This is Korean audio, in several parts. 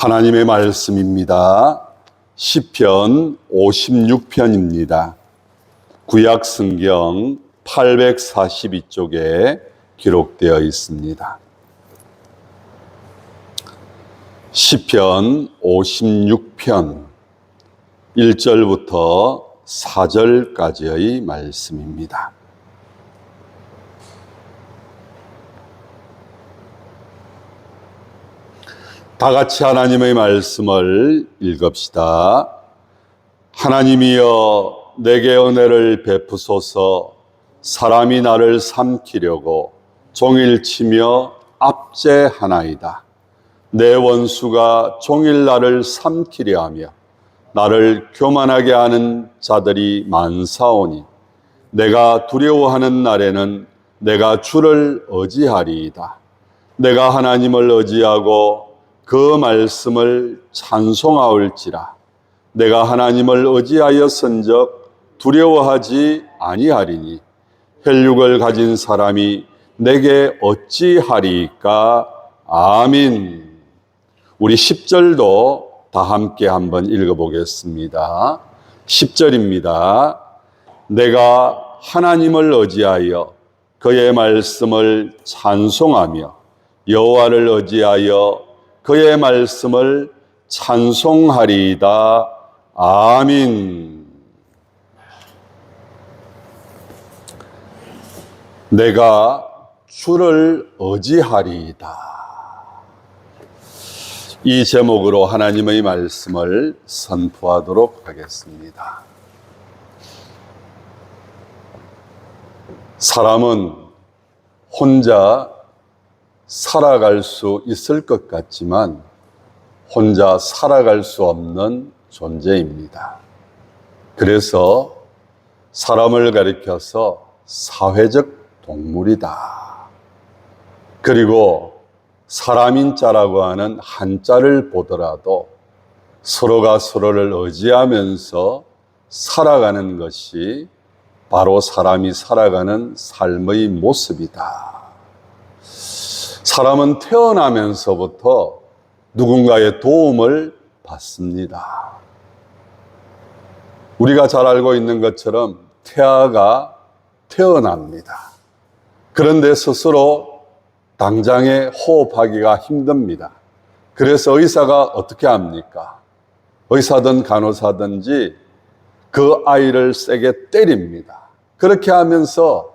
하나님의 말씀입니다. 시편 56편입니다. 구약 성경 842쪽에 기록되어 있습니다. 시편 56편 1절부터 4절까지의 말씀입니다. 다 같이 하나님의 말씀을 읽읍시다. 하나님이여 내게 은혜를 베푸소서 사람이 나를 삼키려고 종일 치며 압제하나이다. 내 원수가 종일 나를 삼키려 하며 나를 교만하게 하는 자들이 많사오니 내가 두려워하는 날에는 내가 주를 의지하리이다. 내가 하나님을 의지하고 그 말씀을 찬송하올지라. 내가 하나님을 의지하였은적 두려워하지 아니하리니 혈육을 가진 사람이 내게 어찌하리까? 아민 우리 10절도 다 함께 한번 읽어보겠습니다. 10절입니다. 내가 하나님을 의지하여 그의 말씀을 찬송하며 여호와를 의지하여 그의 말씀을 찬송하리이다. 아민. 내가 주를 의지하리이다. 이 제목으로 하나님의 말씀을 선포하도록 하겠습니다. 사람은 혼자 살아갈 수 있을 것 같지만 혼자 살아갈 수 없는 존재입니다. 그래서 사람을 가리켜서 사회적 동물이다. 그리고 사람인 자라고 하는 한자를 보더라도 서로가 서로를 의지하면서 살아가는 것이 바로 사람이 살아가는 삶의 모습이다. 사람은 태어나면서부터 누군가의 도움을 받습니다. 우리가 잘 알고 있는 것처럼 태아가 태어납니다. 그런데 스스로 당장에 호흡하기가 힘듭니다. 그래서 의사가 어떻게 합니까? 의사든 간호사든지 그 아이를 세게 때립니다. 그렇게 하면서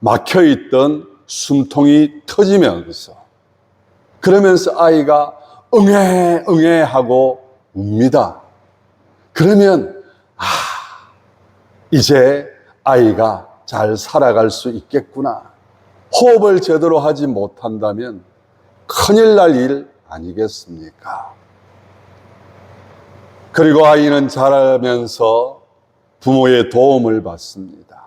막혀있던 숨통이 터지면서 그러면서 아이가 응애 응애 하고 웁니다. 그러면 아 이제 아이가 잘 살아갈 수 있겠구나. 호흡을 제대로 하지 못한다면 큰일 날 일 아니겠습니까? 그리고 아이는 자라면서 부모의 도움을 받습니다.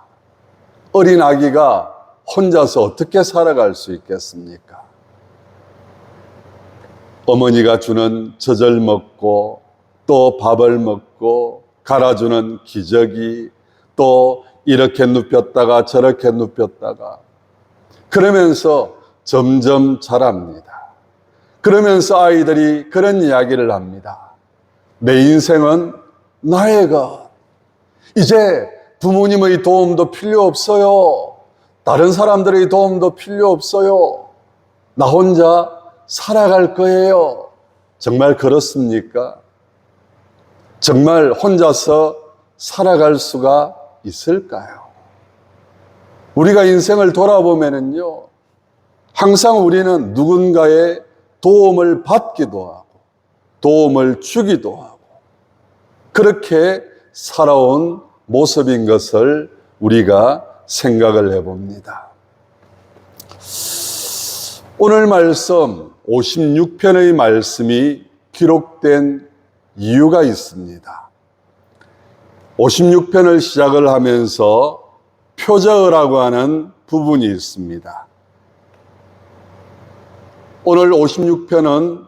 어린 아기가 혼자서 어떻게 살아갈 수 있겠습니까? 어머니가 주는 젖을 먹고 또 밥을 먹고 갈아주는 기저귀 또 이렇게 눕혔다가 저렇게 눕혔다가 그러면서 점점 자랍니다. 그러면서 아이들이 그런 이야기를 합니다. 내 인생은 나의 것. 이제 부모님의 도움도 필요 없어요. 다른 사람들의 도움도 필요 없어요. 나 혼자 살아갈 거예요. 정말 그렇습니까? 정말 혼자서 살아갈 수가 있을까요? 우리가 인생을 돌아보면은요, 항상 우리는 누군가의 도움을 받기도 하고, 도움을 주기도 하고, 그렇게 살아온 모습인 것을 우리가 생각을 해봅니다. 오늘 말씀 56편의 말씀이 기록된 이유가 있습니다. 56편을 시작을 하면서 표저어라고 하는 부분이 있습니다. 오늘 56편은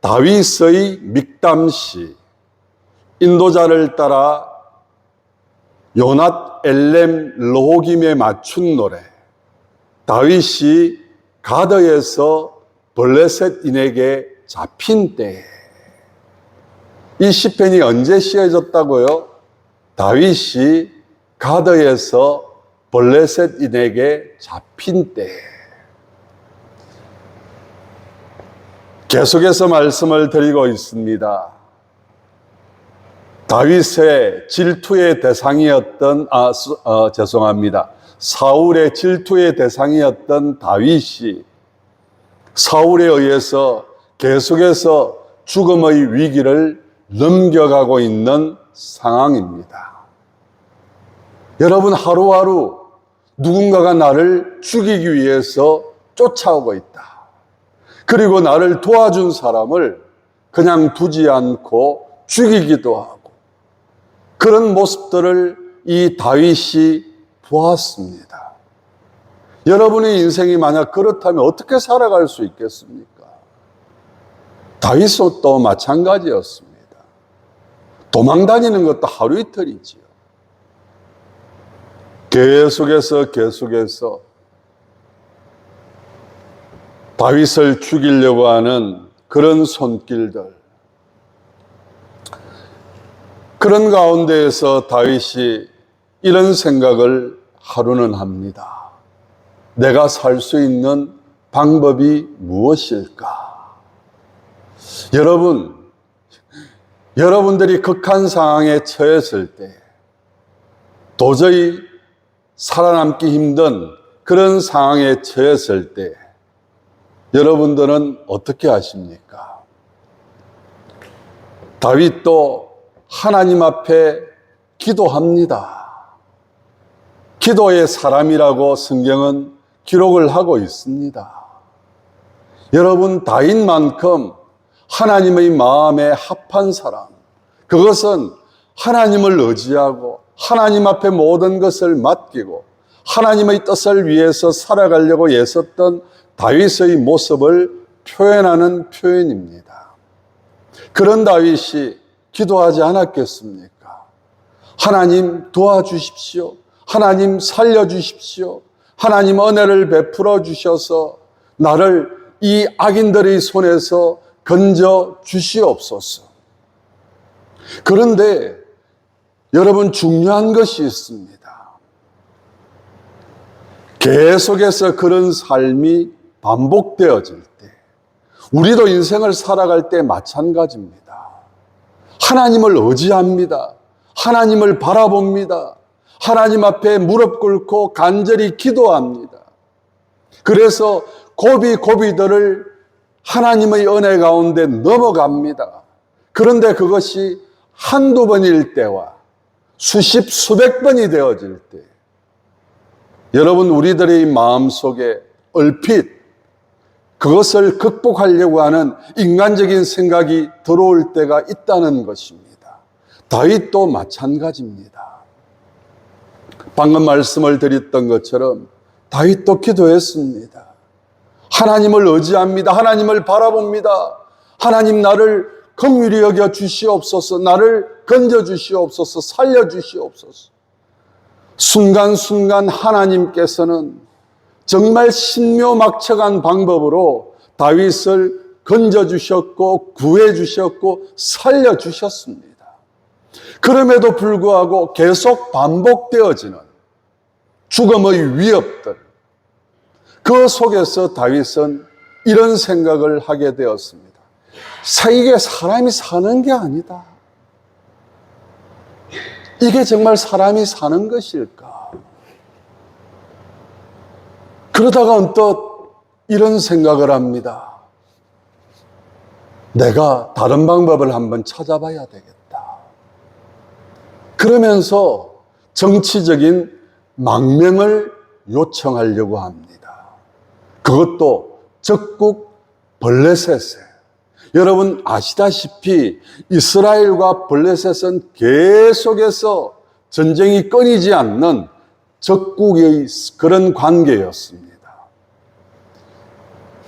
다윗의 믹담시, 인도자를 따라 요낫 엘렘 로호김에 맞춘 노래. 다윗이 가드에서 블레셋인에게 잡힌 때 이 시편이 언제 씌어졌다고요? 다윗이 가드에서 블레셋인에게 잡힌 때. 계속해서 말씀을 드리고 있습니다. 다윗의 질투의 대상이었던 아 수- 어, 죄송합니다. 사울의 질투의 대상이었던 다윗이 사울에 의해서 계속해서 죽음의 위기를 넘겨가고 있는 상황입니다. 여러분 하루하루 누군가가 나를 죽이기 위해서 쫓아오고 있다. 그리고 나를 도와준 사람을 그냥 두지 않고 죽이기도 하고 그런 모습들을 이 다윗이 보았습니다. 여러분의 인생이 만약 그렇다면 어떻게 살아갈 수 있겠습니까? 다윗도 또 마찬가지였습니다. 도망 다니는 것도 하루 이틀이지요. 계속해서 계속해서 다윗을 죽이려고 하는 그런 손길들. 그런 가운데에서 다윗이 이런 생각을 하루는 합니다. 내가 살 수 있는 방법이 무엇일까? 여러분, 여러분들이 극한 상황에 처했을 때 도저히 살아남기 힘든 그런 상황에 처했을 때 여러분들은 어떻게 하십니까? 다윗도 하나님 앞에 기도합니다. 기도의 사람이라고 성경은 기록을 하고 있습니다. 여러분, 다윗만큼 하나님의 마음에 합한 사람, 그것은 하나님을 의지하고 하나님 앞에 모든 것을 맡기고 하나님의 뜻을 위해서 살아가려고 애썼던 다윗의 모습을 표현하는 표현입니다. 그런 다윗이 기도하지 않았겠습니까? 하나님 도와주십시오. 하나님 살려주십시오. 하나님 은혜를 베풀어 주셔서 나를 이 악인들의 손에서 건져 주시옵소서. 그런데 여러분 중요한 것이 있습니다. 계속해서 그런 삶이 반복되어질 때, 우리도 인생을 살아갈 때 마찬가지입니다. 하나님을 의지합니다. 하나님을 바라봅니다. 하나님 앞에 무릎 꿇고 간절히 기도합니다. 그래서 고비 고비들을 하나님의 은혜 가운데 넘어갑니다. 그런데 그것이 한두 번일 때와 수십, 수백 번이 되어질 때, 여러분, 우리들의 마음 속에 얼핏 그것을 극복하려고 하는 인간적인 생각이 들어올 때가 있다는 것입니다. 다윗도 마찬가지입니다. 방금 말씀을 드렸던 것처럼 다윗도 기도했습니다. 하나님을 의지합니다. 하나님을 바라봅니다. 하나님 나를 긍휼히 여겨 주시옵소서. 나를 건져 주시옵소서. 살려 주시옵소서. 순간순간 하나님께서는 정말 신묘막측한 방법으로 다윗을 건져 주셨고 구해 주셨고 살려 주셨습니다. 그럼에도 불구하고 계속 반복되어지는 죽음의 위협들 그 속에서 다윗은 이런 생각을 하게 되었습니다. 사- 이게 사람이 사는 게 아니다. 이게 정말 사람이 사는 것일까? 그러다가 언뜻 이런 생각을 합니다. 내가 다른 방법을 한번 찾아봐야 되겠다. 그러면서 정치적인 망명을 요청하려고 합니다. 그것도 적국 블레셋에. 여러분 아시다시피 이스라엘과 블레셋은 계속해서 전쟁이 끊이지 않는 적국의 그런 관계였습니다.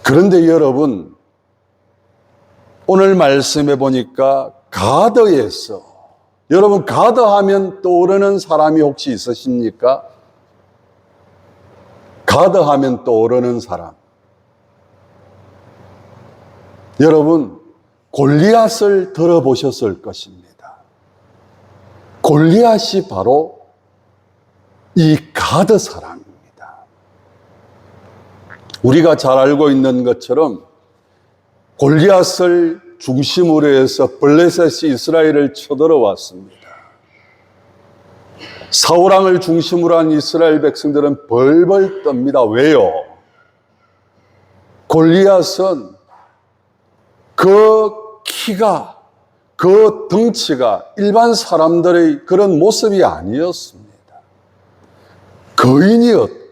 그런데 여러분, 오늘 말씀해 보니까 가드에서, 여러분, 가드 하면 떠오르는 사람이 혹시 있으십니까? 가드 하면 떠오르는 사람. 여러분, 골리앗을 들어보셨을 것입니다. 골리앗이 바로 이 가드 사람입니다. 우리가 잘 알고 있는 것처럼 골리앗을 중심으로 해서 블레셋이 이스라엘을 쳐들어왔습니다. 사우랑을 중심으로 한 이스라엘 백성들은 벌벌 떱니다. 왜요? 골리앗은 그 키가, 그 덩치가 일반 사람들의 그런 모습이 아니었습니다. 거인이었고,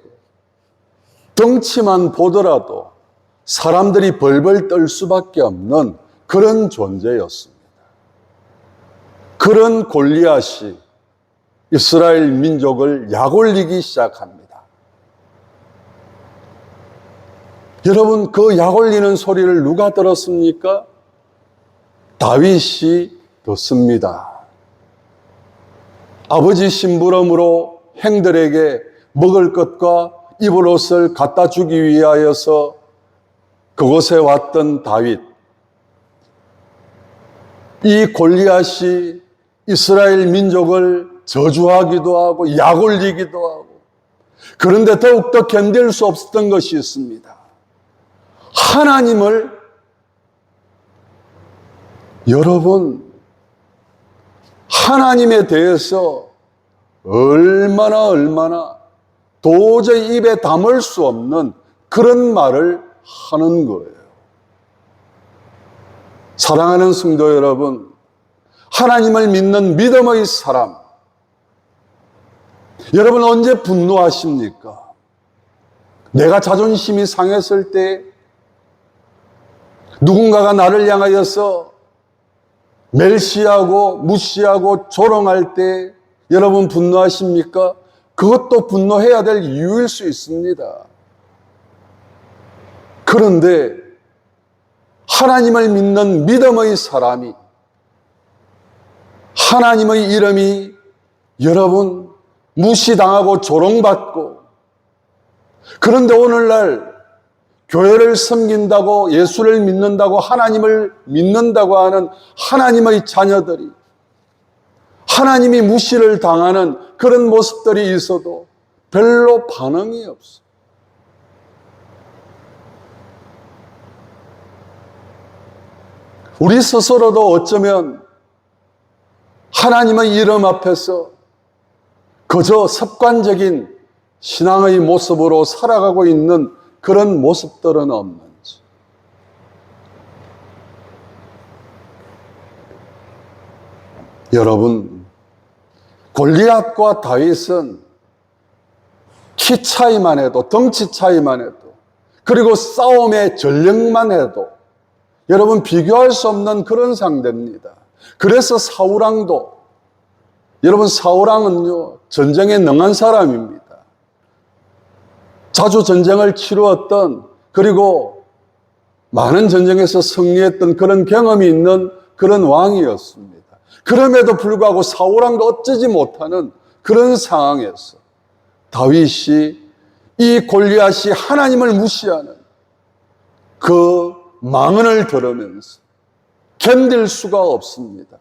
덩치만 보더라도 사람들이 벌벌 떨 수밖에 없는 그런 존재였습니다. 그런 골리앗이 이스라엘 민족을 약올리기 시작합니다. 여러분, 그 약올리는 소리를 누가 들었습니까? 다윗이 듣습니다. 아버지 심부름으로 행들에게 먹을 것과 입을 옷을 갖다 주기 위하여서 그곳에 왔던 다윗. 이 골리앗이 이스라엘 민족을 저주하기도 하고 약 올리기도 하고 그런데 더욱더 견딜 수 없었던 것이 있습니다. 하나님을 여러분 하나님에 대해서 얼마나 얼마나 도저히 입에 담을 수 없는 그런 말을 하는 거예요. 사랑하는 성도 여러분, 하나님을 믿는 믿음의 사람, 여러분 언제 분노하십니까? 내가 자존심이 상했을 때, 누군가가 나를 향하여서 멸시하고 무시하고 조롱할 때 여러분 분노하십니까? 그것도 분노해야 될 이유일 수 있습니다. 그런데 하나님을 믿는 믿음의 사람이 하나님의 이름이 여러분 무시당하고 조롱받고 그런데 오늘날 교회를 섬긴다고 예수를 믿는다고 하나님을 믿는다고 하는 하나님의 자녀들이 하나님이 무시를 당하는 그런 모습들이 있어도 별로 반응이 없어. 우리 스스로도 어쩌면 하나님의 이름 앞에서 그저 습관적인 신앙의 모습으로 살아가고 있는 그런 모습들은 없는지. 여러분, 골리앗과 다윗은 키 차이만 해도, 덩치 차이만 해도, 그리고 싸움의 전력만 해도, 여러분 비교할 수 없는 그런 상대입니다. 그래서 사우랑도, 여러분 사우랑은요, 전쟁에 능한 사람입니다. 자주 전쟁을 치루었던, 그리고 많은 전쟁에서 승리했던 그런 경험이 있는 그런 왕이었습니다. 그럼에도 불구하고 사울왕도 어쩌지 못하는 그런 상황에서 다윗이 이 골리앗이 하나님을 무시하는 그 망언을 들으면서 견딜 수가 없습니다.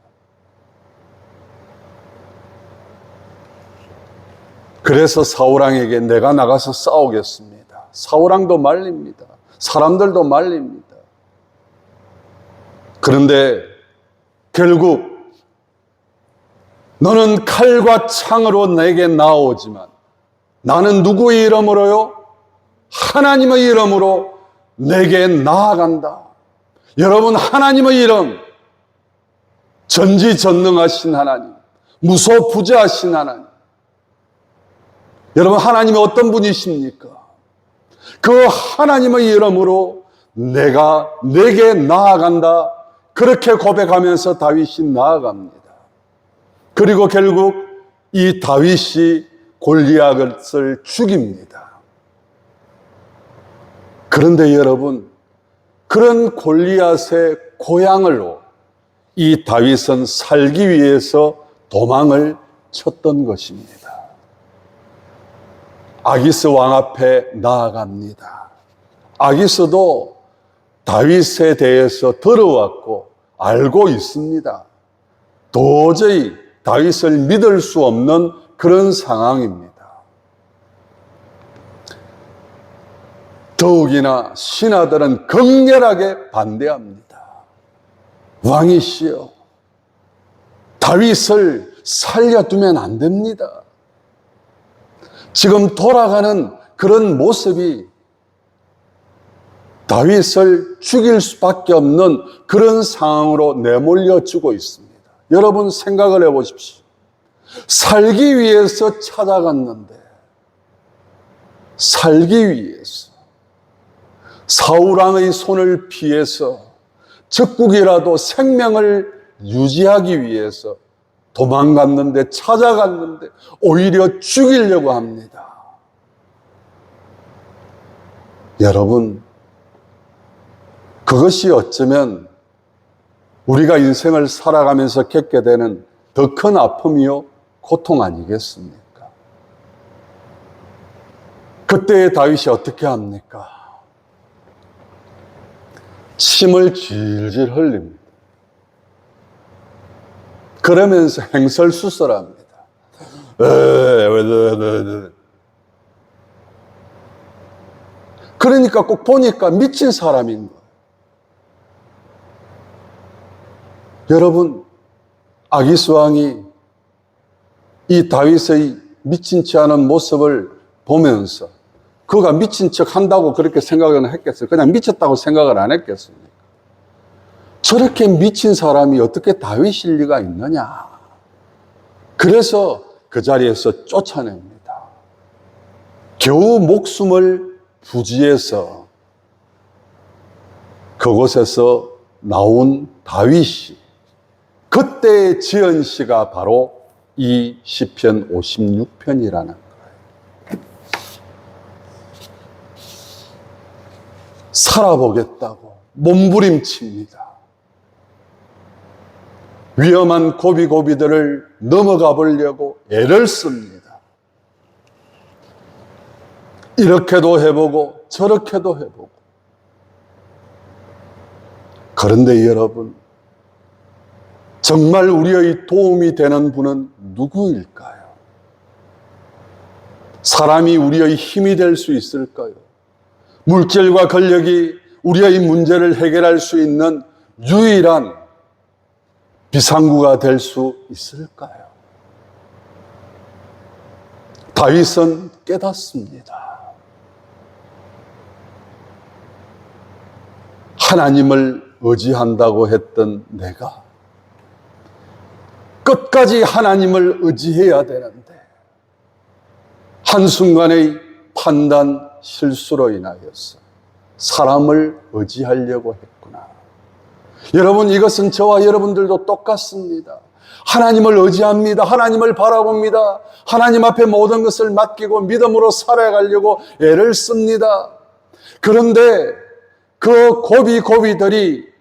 그래서 사울왕에게 내가 나가서 싸우겠습니다. 사울왕도 말립니다. 사람들도 말립니다. 그런데 결국 너는 칼과 창으로 내게 나오지만 나는 누구의 이름으로요? 하나님의 이름으로 내게 나아간다. 여러분, 하나님의 이름, 전지전능하신 하나님, 무소부재하신 하나님. 여러분, 하나님이 어떤 분이십니까? 그 하나님의 이름으로 내가 내게 나아간다. 그렇게 고백하면서 다윗이 나아갑니다. 그리고 결국 이 다윗이 골리앗을 죽입니다. 그런데 여러분, 그런 골리앗의 고향으로 이 다윗은 살기 위해서 도망을 쳤던 것입니다. 아기스 왕 앞에 나아갑니다. 아기스도 다윗에 대해서 들어왔고 알고 있습니다. 도저히 다윗을 믿을 수 없는 그런 상황입니다. 더욱이나 신하들은 극렬하게 반대합니다. 왕이시여, 다윗을 살려두면 안 됩니다. 지금 돌아가는 그런 모습이 다윗을 죽일 수밖에 없는 그런 상황으로 내몰려 주고 있습니다. 여러분 생각을 해 보십시오. 살기 위해서 찾아갔는데, 살기 위해서, 사우랑의 손을 피해서 적국이라도 생명을 유지하기 위해서 도망갔는데, 찾아갔는데, 오히려 죽이려고 합니다. 여러분, 그것이 어쩌면 우리가 인생을 살아가면서 겪게 되는 더 큰 아픔이요, 고통 아니겠습니까? 그때 다윗이 어떻게 합니까? 침을 질질 흘립니다. 그러면서 행설수설합니다. 그러니까 꼭 보니까 미친 사람인 거예요. 여러분, 아기스 왕이 이 다윗의 미친 체 하는 모습을 보면서 그가 미친 척 한다고 그렇게 생각은 했겠어요. 그냥 미쳤다고 생각을 안 했겠습니까? 저렇게 미친 사람이 어떻게 다윗일 리가 있느냐. 그래서 그 자리에서 쫓아냅니다. 겨우 목숨을 부지해서 그곳에서 나온 다윗이 그때의 지은 시가 바로 이 시편 56편이라는 거예요. 살아보겠다고 몸부림칩니다. 위험한 고비고비들을 넘어가 보려고 애를 씁니다. 이렇게도 해보고 저렇게도 해보고. 그런데 여러분, 정말 우리의 도움이 되는 분은 누구일까요? 사람이 우리의 힘이 될 수 있을까요? 물질과 권력이 우리의 문제를 해결할 수 있는 유일한 비상구가 될 수 있을까요? 다윗은 깨닫습니다. 하나님을 의지한다고 했던 내가 끝까지 하나님을 의지해야 되는데 한순간의 판단 실수로 인하여서 사람을 의지하려고 했구나. 여러분 이것은 저와 여러분들도 똑같습니다. 하나님을 의지합니다. 하나님을 바라봅니다. 하나님 앞에 모든 것을 맡기고 믿음으로 살아가려고 애를 씁니다. 그런데 그 고비 고비들이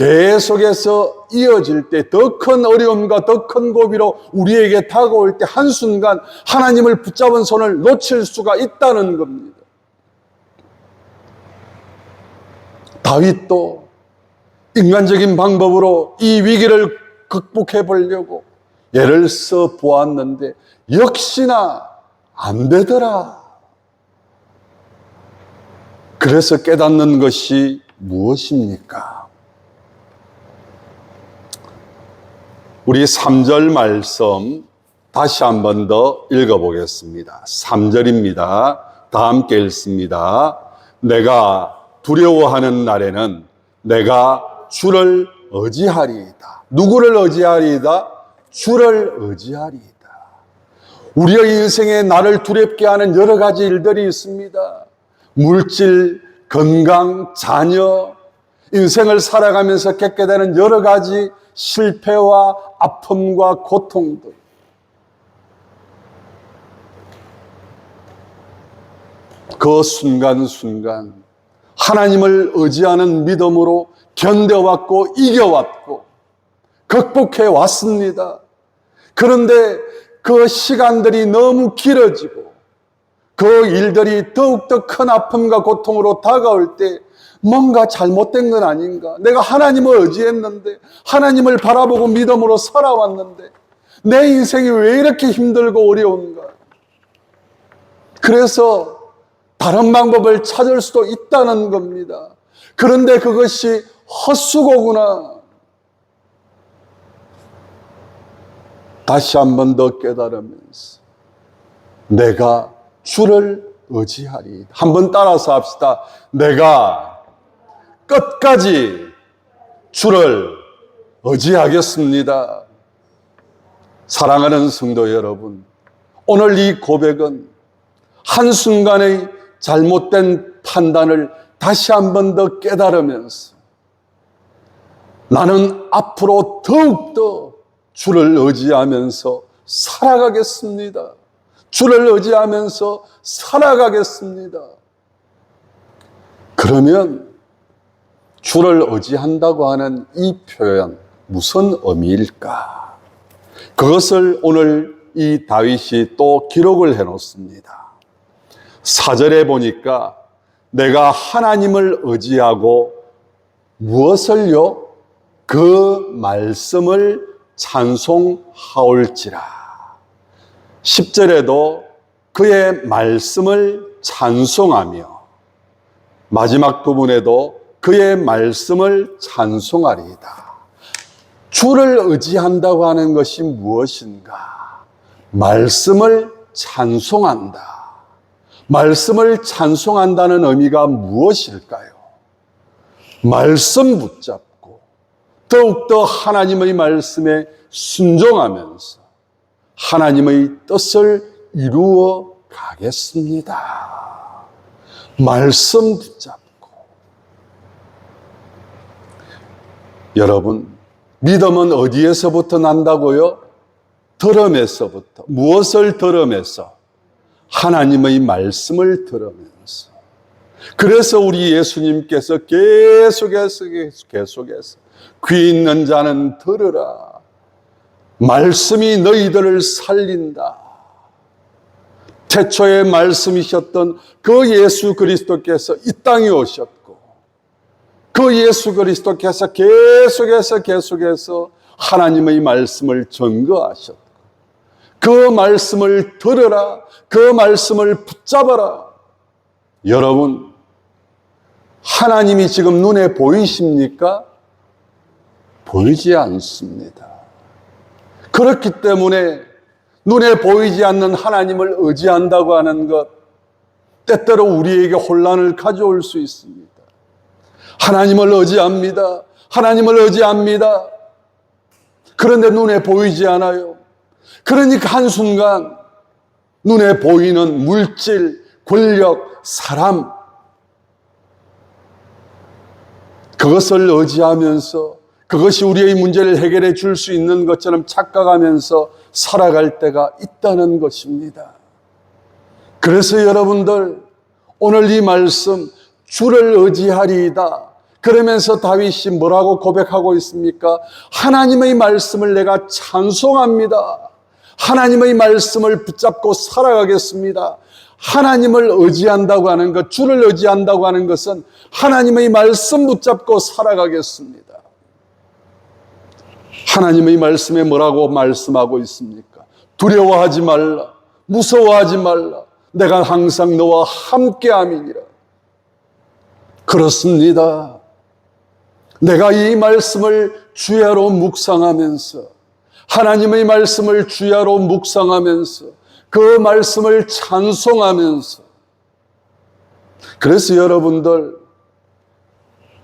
계속해서 이어질 때 더 큰 어려움과 더 큰 고비로 우리에게 다가올 때 한순간 하나님을 붙잡은 손을 놓칠 수가 있다는 겁니다. 다윗도 인간적인 방법으로 이 위기를 극복해 보려고 예를 써 보았는데 역시나 안 되더라. 그래서 깨닫는 것이 무엇입니까? 우리 3절 말씀 다시 한 번 더 읽어보겠습니다. 3절입니다. 다 함께 읽습니다. 내가 두려워하는 날에는 내가 주를 의지하리이다. 누구를 의지하리이다? 주를 의지하리이다. 우리의 인생에 나를 두렵게 하는 여러 가지 일들이 있습니다. 물질, 건강, 자녀, 인생을 살아가면서 겪게 되는 여러 가지 실패와 아픔과 고통들. 그 순간순간 하나님을 의지하는 믿음으로 견뎌왔고 이겨왔고 극복해 왔습니다. 그런데 그 시간들이 너무 길어지고 그 일들이 더욱더 큰 아픔과 고통으로 다가올 때 뭔가 잘못된 건 아닌가? 내가 하나님을 의지했는데, 하나님을 바라보고 믿음으로 살아왔는데, 내 인생이 왜 이렇게 힘들고 어려운가? 그래서 다른 방법을 찾을 수도 있다는 겁니다. 그런데 그것이 헛수고구나. 다시 한 번 더 깨달으면서 내가 주를 의지하리. 한번 따라서 합시다. 내가 끝까지 주를 의지하겠습니다. 사랑하는 성도 여러분, 오늘 이 고백은 한순간의 잘못된 판단을 다시 한 번 더 깨달으면서 나는 앞으로 더욱더 주를 의지하면서 살아가겠습니다. 주를 의지하면서 살아가겠습니다. 그러면 주를 의지한다고 하는 이 표현 무슨 의미일까? 그것을 오늘 이 다윗이 또 기록을 해 놓습니다. 사절에 보니까 내가 하나님을 의지하고 무엇을요? 그 말씀을 찬송하올지라. 10절에도 그의 말씀을 찬송하며 마지막 부분에도 그의 말씀을 찬송하리이다. 주를 의지한다고 하는 것이 무엇인가? 말씀을 찬송한다. 말씀을 찬송한다는 의미가 무엇일까요? 말씀 붙잡고 더욱더 하나님의 말씀에 순종하면서 하나님의 뜻을 이루어 가겠습니다. 말씀 붙잡고 여러분 믿음은 어디에서부터 난다고요? 들음에서부터. 무엇을 들음에서? 하나님의 말씀을 들으면서. 그래서 우리 예수님께서 계속해서 계속해서 귀 있는 자는 들으라. 말씀이 너희들을 살린다. 태초에 말씀이셨던 그 예수 그리스도께서 이 땅에 오셨고 그 예수 그리스도께서 계속해서 계속해서 하나님의 말씀을 증거하셨고 그 말씀을 들으라 그 말씀을 붙잡아라. 여러분 하나님이 지금 눈에 보이십니까? 보이지 않습니다. 그렇기 때문에 눈에 보이지 않는 하나님을 의지한다고 하는 것 때때로 우리에게 혼란을 가져올 수 있습니다 하나님을 의지합니다. 하나님을 의지합니다. 그런데 눈에 보이지 않아요. 그러니까 한순간 눈에 보이는 물질, 권력, 사람, 그것을 의지하면서 그것이 우리의 문제를 해결해 줄 수 있는 것처럼 착각하면서 살아갈 때가 있다는 것입니다. 그래서 여러분들, 오늘 이 말씀, 주를 의지하리이다. 그러면서 다윗이 뭐라고 고백하고 있습니까? 하나님의 말씀을 내가 찬송합니다. 하나님의 말씀을 붙잡고 살아가겠습니다. 하나님을 의지한다고 하는 것, 주를 의지한다고 하는 것은 하나님의 말씀 붙잡고 살아가겠습니다. 하나님의 말씀에 뭐라고 말씀하고 있습니까? 두려워하지 말라. 무서워하지 말라. 내가 항상 너와 함께 함이니라. 그렇습니다. 내가 이 말씀을 주야로 묵상하면서 하나님의 말씀을 주야로 묵상하면서 그 말씀을 찬송하면서 그래서 여러분들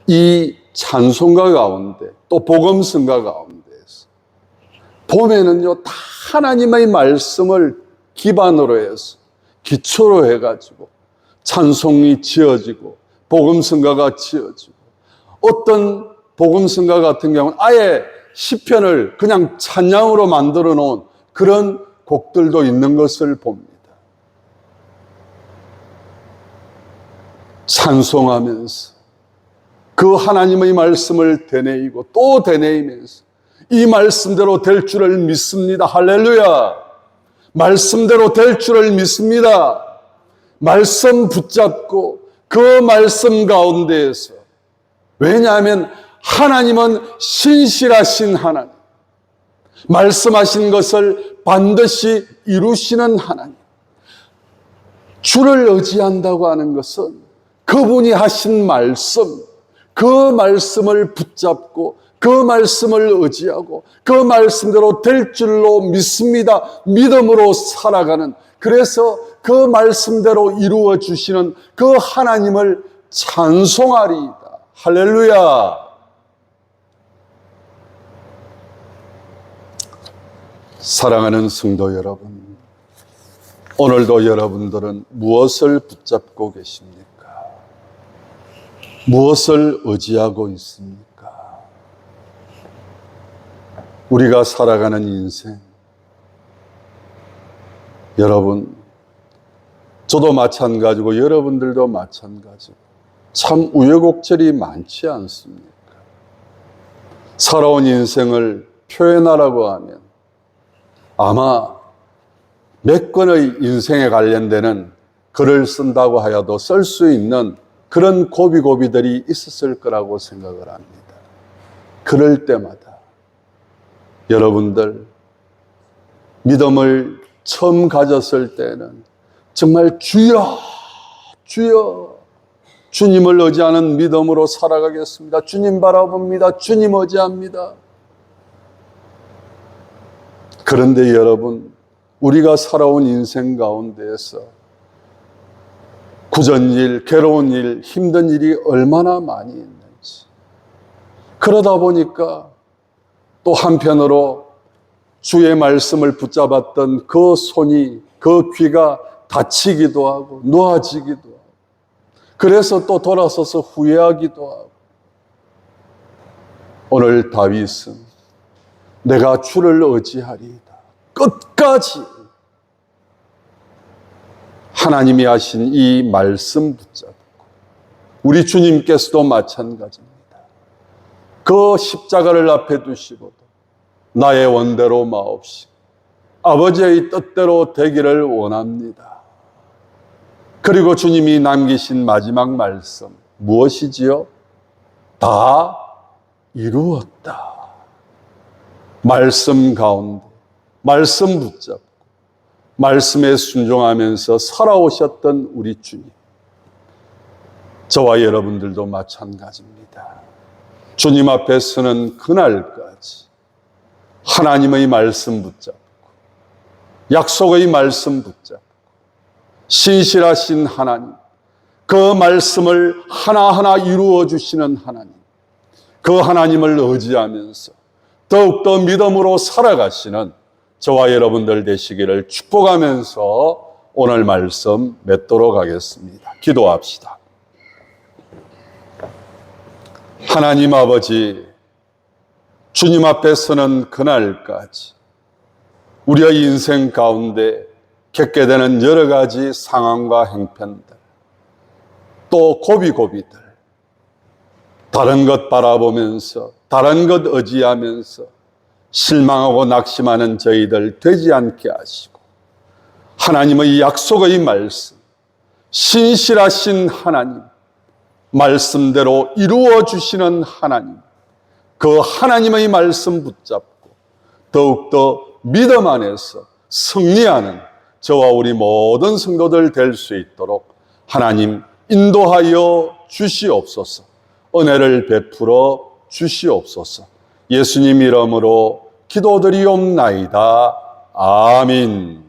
이 찬송가 가운데 또 복음성가 가운데에서 봄에는요 다 하나님의 말씀을 기반으로 해서 기초로 해가지고 찬송이 지어지고 복음성가가 지어지고 어떤 복음성가 같은 경우는 아예 시편을 그냥 찬양으로 만들어 놓은 그런 곡들도 있는 것을 봅니다. 찬송하면서 그 하나님의 말씀을 되뇌이고 또 되뇌이면서 이 말씀대로 될 줄을 믿습니다. 할렐루야. 말씀대로 될 줄을 믿습니다. 말씀 붙잡고 그 말씀 가운데에서 왜냐하면 하나님은 신실하신 하나님, 말씀하신 것을 반드시 이루시는 하나님. 주를 의지한다고 하는 것은 그분이 하신 말씀, 그 말씀을 붙잡고 그 말씀을 의지하고 그 말씀대로 될 줄로 믿습니다. 믿음으로 살아가는 그래서 그 말씀대로 이루어 주시는 그 하나님을 찬송하리이다. 할렐루야. 사랑하는 성도 여러분, 오늘도 여러분들은 무엇을 붙잡고 계십니까? 무엇을 의지하고 있습니까? 우리가 살아가는 인생, 여러분, 저도 마찬가지고 여러분들도 마찬가지고 참 우여곡절이 많지 않습니까? 살아온 인생을 표현하라고 하면 아마 몇 권의 인생에 관련되는 글을 쓴다고 하여도 쓸 수 있는 그런 고비고비들이 있었을 거라고 생각을 합니다. 그럴 때마다 여러분들 믿음을 처음 가졌을 때는 정말 주여, 주여, 주님을 의지하는 믿음으로 살아가겠습니다. 주님 바라봅니다. 주님 의지합니다. 그런데 여러분, 우리가 살아온 인생 가운데에서 굳은 일, 괴로운 일, 힘든 일이 얼마나 많이 있는지. 그러다 보니까 또 한편으로 주의 말씀을 붙잡았던 그 손이, 그 귀가 다치기도 하고, 놓아지기도 하고, 그래서 또 돌아서서 후회하기도 하고. 오늘 다윗은 내가 주를 의지하리이다. 끝까지 하나님이 하신 이 말씀 붙잡고 우리 주님께서도 마찬가지입니다. 그 십자가를 앞에 두시고도 나의 원대로 마옵시 아버지의 뜻대로 되기를 원합니다. 그리고 주님이 남기신 마지막 말씀 무엇이지요? 다 이루었다. 말씀 가운데 말씀 붙잡고 말씀에 순종하면서 살아오셨던 우리 주님. 저와 여러분들도 마찬가지입니다. 주님 앞에 서는 그날까지 하나님의 말씀 붙잡고 약속의 말씀 붙잡고 신실하신 하나님 그 말씀을 하나하나 이루어 주시는 하나님 그 하나님을 의지하면서 더욱더 믿음으로 살아가시는 저와 여러분들 되시기를 축복하면서 오늘 말씀 맺도록 하겠습니다. 기도합시다. 하나님 아버지, 주님 앞에 서는 그날까지 우리의 인생 가운데 겪게 되는 여러 가지 상황과 행편들, 또 고비고비들, 다른 것 바라보면서, 다른 것 의지하면서 실망하고 낙심하는 저희들 되지 않게 하시고, 하나님의 약속의 말씀, 신실하신 하나님, 말씀대로 이루어 주시는 하나님, 그 하나님의 말씀 붙잡고 더욱더 믿음 안에서 승리하는 저와 우리 모든 성도들 될 수 있도록 하나님 인도하여 주시옵소서. 은혜를 베풀어 주시옵소서. 예수님 이름으로 기도드리옵나이다. 아멘.